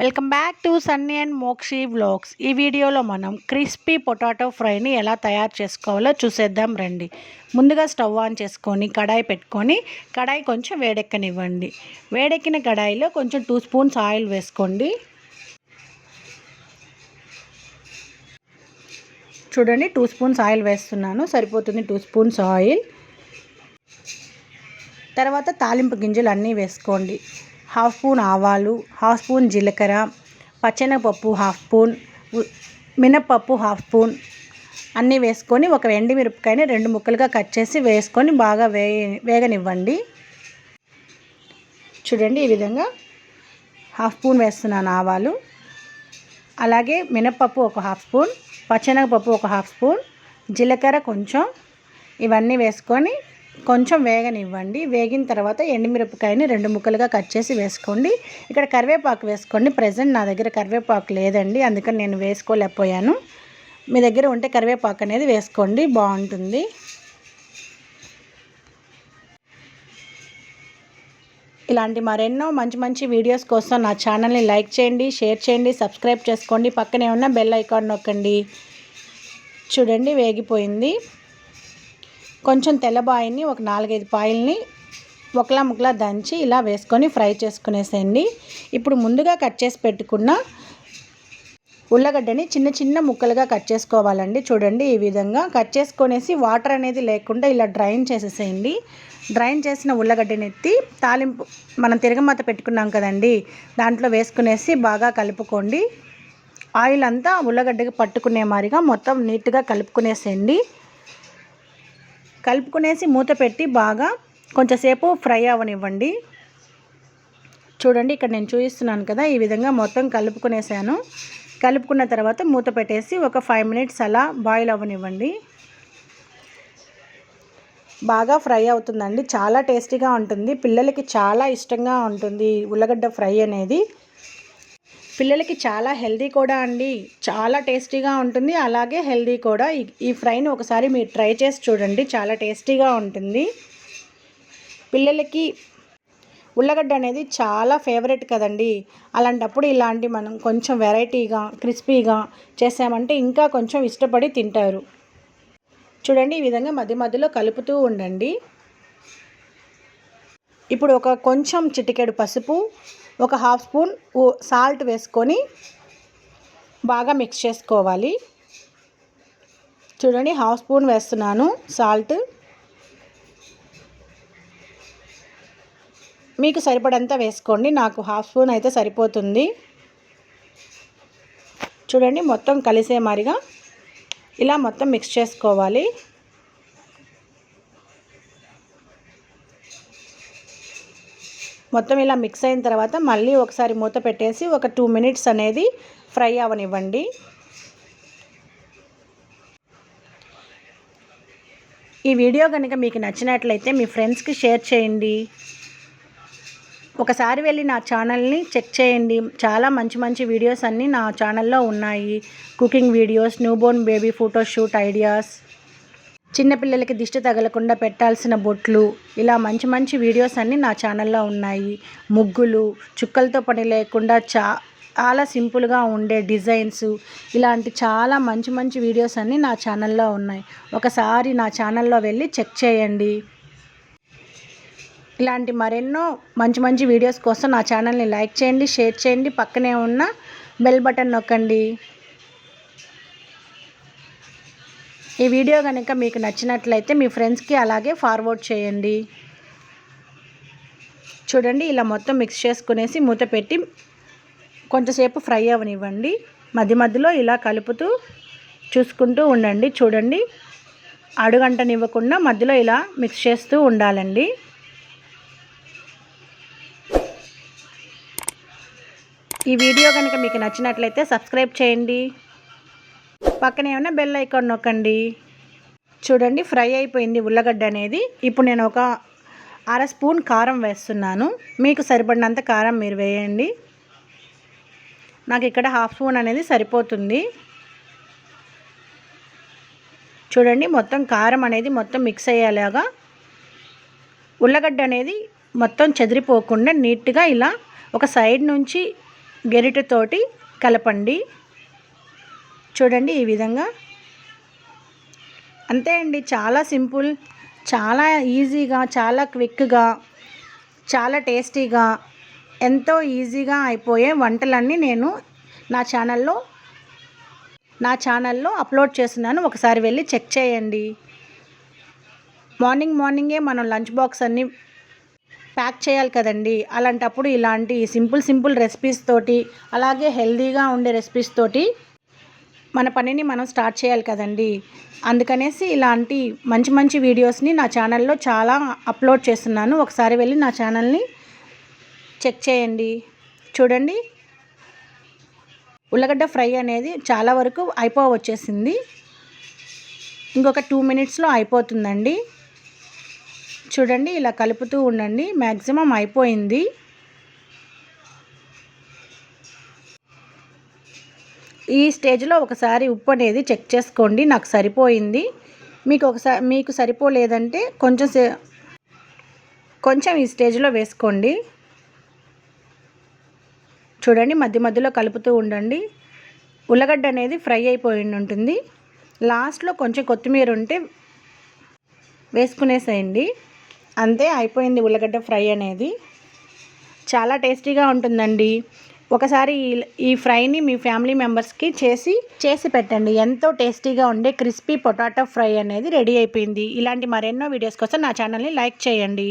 Welcome back to Sunny and Mokshi vlogs ఈ వీడియోలో మనం క్రిస్పీ పొటాటో ఫ్రైని ఎలా తయారు చేసుకోవాలో చూసేద్దాం రండి. ముందుగా స్టవ్ ఆన్ చేసుకొని కడాయి పెట్టుకొని కడాయి కొంచెం వేడెక్కనివ్వండి. వేడెక్కిన కడాయిలో కొంచెం టూ స్పూన్స్ ఆయిల్ వేసుకోండి. చూడండి టూ స్పూన్స్ ఆయిల్ వేస్తున్నాను. సరిపోతుంది టూ స్పూన్స్ ఆయిల్ తర్వాత తాలింపు గింజలు అన్నీ వేసుకోండి. హాఫ్ స్పూన్ ఆవాలు హాఫ్ స్పూన్ జీలకర్ర పచ్చెనగపప్పు హాఫ్ స్పూన్ మినప్పప్పు హాఫ్ స్పూన్ అన్నీ వేసుకొని ఒక ఎండి మిరపకాయని రెండు ముక్కలుగా కట్ చేసి వేసుకొని బాగా వే వేగనివ్వండి. చూడండి ఈ విధంగా హాఫ్ స్పూన్ వేస్తున్నాను ఆవాలు. అలాగే మినప్పప్పు ఒక హాఫ్ స్పూన్ పచ్చెనగపప్పు ఒక హాఫ్ స్పూన్ జీలకర్ర కొంచెం ఇవన్నీ వేసుకొని కొంచెం వేగనివ్వండి. వేగిన తర్వాత ఎండుమిరపకాయని రెండు ముక్కలుగా కట్ చేసి వేసుకోండి. ఇక్కడ కరివేపాకు వేసుకోండి. ప్రజెంట్ నా దగ్గర కరివేపాకు లేదండి. అందుకని నేను వేసుకోలేకపోయాను. మీ దగ్గర ఉంటే కరివేపాకు అనేది వేసుకోండి. బాగుంటుంది. ఇలాంటి మరెన్నో మంచి మంచి వీడియోస్ కోసం నా ఛానల్ని లైక్ చేయండి షేర్ చేయండి సబ్స్క్రైబ్ చేసుకోండి. పక్కనే ఉన్న బెల్ ఐకాన్ నొక్కండి. చూడండి వేగిపోయింది. కొంచెం తెల్లబాయిని ఒక నాలుగైదు పాయల్ని ఒకలా ముక్కలా దంచి ఇలా వేసుకొని ఫ్రై చేసుకునేసేయండి. ఇప్పుడు ముందుగా కట్ చేసి పెట్టుకున్న ఉల్లగడ్డని చిన్న చిన్న ముక్కలుగా కట్ చేసుకోవాలండి. చూడండి ఈ విధంగా కట్ చేసుకొనేసి వాటర్ అనేది లేకుండా ఇలా డ్రైన్ చేసేసేయండి. డ్రైన్ చేసిన ఉల్లగడ్డని ఎత్తి తాలింపు మనం తిరగమాత పెట్టుకున్నాం కదండి దాంట్లో వేసుకునేసి బాగా కలుపుకోండి. ఆయిల్ అంతా ఉల్లగడ్డకి పట్టుకునే మాదిరిగా మొత్తం నీట్గా కలుపుకునేసేయండి. కలుపుకునేసి మూత పెట్టి బాగా కొంచెంసేపు ఫ్రై అవ్వనివ్వండి చూడండి ఇక్కడ నేను చూపిస్తున్నాను కదా ఈ విధంగా మొత్తం కలుపుకునేసాను. కలుపుకున్న తర్వాత మూత పెట్టేసి ఒక ఫైవ్ మినిట్స్ అలా బాయిల్ అవ్వనివ్వండి బాగా ఫ్రై అవుతుందండి చాలా టేస్టీగా ఉంటుంది. పిల్లలకి చాలా ఇష్టంగా ఉంటుంది ఉల్లగడ్డ ఫ్రై అనేది. పిల్లలకి చాలా హెల్దీ కూడా అండి. చాలా టేస్టీగా ఉంటుంది. అలాగే హెల్దీ కూడా. ఈ- ఫ్రైని ఒకసారి మీరు ట్రై చేసి చూడండి. చాలా టేస్టీగా ఉంటుంది. పిల్లలకి ఉల్లగడ్డ అనేది చాలా ఫేవరెట్ కదండి. అలాంటప్పుడు ఇలాంటి మనం కొంచెం వెరైటీగా క్రిస్పీగా చేసామంటే ఇంకా కొంచెం ఇష్టపడి తింటారు. చూడండి ఈ విధంగా మధ్య మధ్యలో కలుపుతూ ఉండండి. ఇప్పుడు ఒక కొంచెం చిటికెడు పసుపు ఒక హాఫ్ స్పూన్ సాల్ట్ వేసుకొని బాగా మిక్స్ చేసుకోవాలి. చూడండి హాఫ్ స్పూన్ వేస్తున్నాను సాల్ట్. మీకు సరిపడంత వేసుకోండి నాకు హాఫ్ స్పూన్ అయితే సరిపోతుంది. చూడండి మొత్తం కలిసే మాదిరిగా ఇలా మొత్తం మిక్స్ చేసుకోవాలి. మొత్తం ఇలా మిక్స్ అయిన తర్వాత మళ్ళీ ఒకసారి మూత పెట్టేసి ఒక టూ మినిట్స్ అనేది ఫ్రై అవనివ్వండి. ఈ వీడియో కనుక మీకు నచ్చినట్లయితే మీ ఫ్రెండ్స్కి షేర్ చేయండి. ఒకసారి వెళ్ళి నా ఛానల్ని చెక్ చేయండి. చాలా మంచి మంచి వీడియోస్ అన్నీ నా ఛానల్లో ఉన్నాయి. Cooking videos newborn baby photoshoot ideas చిన్నపిల్లలకి దిష్టి తగలకుండా పెట్టాల్సిన బొట్లు ఇలా మంచి మంచి వీడియోస్ అన్నీ నా ఛానల్లో ఉన్నాయి. ముగ్గులు చుక్కలతో పని లేకుండా చా చాలా సింపుల్గా ఉండే డిజైన్స్ ఇలాంటి చాలా మంచి మంచి వీడియోస్ అన్నీ నా ఛానల్లో ఉన్నాయి. ఒకసారి నా ఛానల్లో వెళ్ళి చెక్ చేయండి. ఇలాంటి మరెన్నో మంచి మంచి వీడియోస్ కోసం నా ఛానల్ని లైక్ చేయండి షేర్ చేయండి. పక్కనే ఉన్న బెల్ బటన్ నొక్కండి. ఈ వీడియో కనుక మీకు నచ్చినట్లయితే మీ ఫ్రెండ్స్కి అలాగే ఫార్వర్డ్ చేయండి. చూడండి ఇలా మొత్తం మిక్స్ చేసుకునేసి మూత పెట్టి కొంచెంసేపు ఫ్రై అవ్వనివ్వండి మధ్య మధ్యలో ఇలా కలుపుతూ చూసుకుంటూ ఉండండి. చూడండి అడుగంటనివ్వకుండా మధ్యలో ఇలా మిక్స్ చేస్తూ ఉండాలండి. ఈ వీడియో కనుక మీకు నచ్చినట్లయితే సబ్స్క్రైబ్ చేయండి. పక్కనే ఉన్న బెల్ ఐకాన్ నొక్కండి. చూడండి ఫ్రై అయిపోయింది ఉల్లగడ్డ అనేది. ఇప్పుడు నేను ఒక అర స్పూన్ కారం వేస్తున్నాను. మీకు సరిపడినంత కారం మీరు వేయండి. నాకు ఇక్కడ హాఫ్ స్పూన్ అనేది సరిపోతుంది. చూడండి మొత్తం కారం అనేది మొత్తం మిక్స్ అయ్యేలాగా ఉల్లగడ్డ అనేది మొత్తం చెదిరిపోకుండా నీట్గా ఇలా ఒక సైడ్ నుంచి గెరిటతోటి కలపండి. చూడండి ఈ విధంగా. అంతే అండి చాలా సింపుల్ చాలా ఈజీగా చాలా క్విక్గా చాలా టేస్టీగా ఎంతో ఈజీగా అయిపోయే వంటలన్నీ నేను నా ఛానల్లో నా ఛానల్లో అప్లోడ్ చేస్తున్నాను. ఒకసారి వెళ్ళి చెక్ చేయండి. మార్నింగ్ మార్నింగే మనం లంచ్ బాక్స్ అన్నీ ప్యాక్ చేయాలి కదండి. అలాంటప్పుడు ఇలాంటి సింపుల్ సింపుల్ రెసిపీస్ తోటి అలాగే హెల్దీగా ఉండే రెసిపీస్ తోటి మన పనిని మనం స్టార్ట్ చేయాలి కదండి. అందుకనేసి ఇలాంటి మంచి మంచి వీడియోస్ని నా ఛానల్లో చాలా అప్లోడ్ చేస్తున్నాను. ఒకసారి వెళ్ళి నా ఛానల్ని చెక్ చేయండి. చూడండి. ఉల్లగడ్డ ఫ్రై అనేది చాలా వరకు అయిపో వచ్చేసింది ఇంకొక టూ మినిట్స్లో అయిపోతుందండి. చూడండి ఇలా కలుపుతూ ఉండండి. మ్యాక్సిమం అయిపోయింది. ఈ స్టేజ్లో ఒకసారి ఉప్పు అనేది చెక్ చేసుకోండి నాకు సరిపోయింది. మీకు ఒకసారి మీకు సరిపోలేదంటే కొంచెం కొంచెం ఈ స్టేజ్లో వేసుకోండి. చూడండి మధ్య మధ్యలో కలుపుతూ ఉండండి. ఉల్లగడ్డ అనేది ఫ్రై అయిపోయి ఉంటుంది. లాస్ట్లో కొంచెం కొత్తిమీర ఉంటే వేసుకునేసేయండి. అంతే అయిపోయింది ఉల్లగడ్డ ఫ్రై అనేది. చాలా టేస్టీగా ఉంటుందండి. ఒకసారి ఈ ఫ్రైని మీ ఫ్యామిలీ మెంబర్స్కి చేసి చేసి పెట్టండి. ఎంతో టేస్టీగా ఉండే క్రిస్పీ పొటాటో ఫ్రై అనేది రెడీ అయిపోయింది. ఇలాంటి మరెన్నో వీడియోస్ కోసం నా ఛానల్ని లైక్ చేయండి.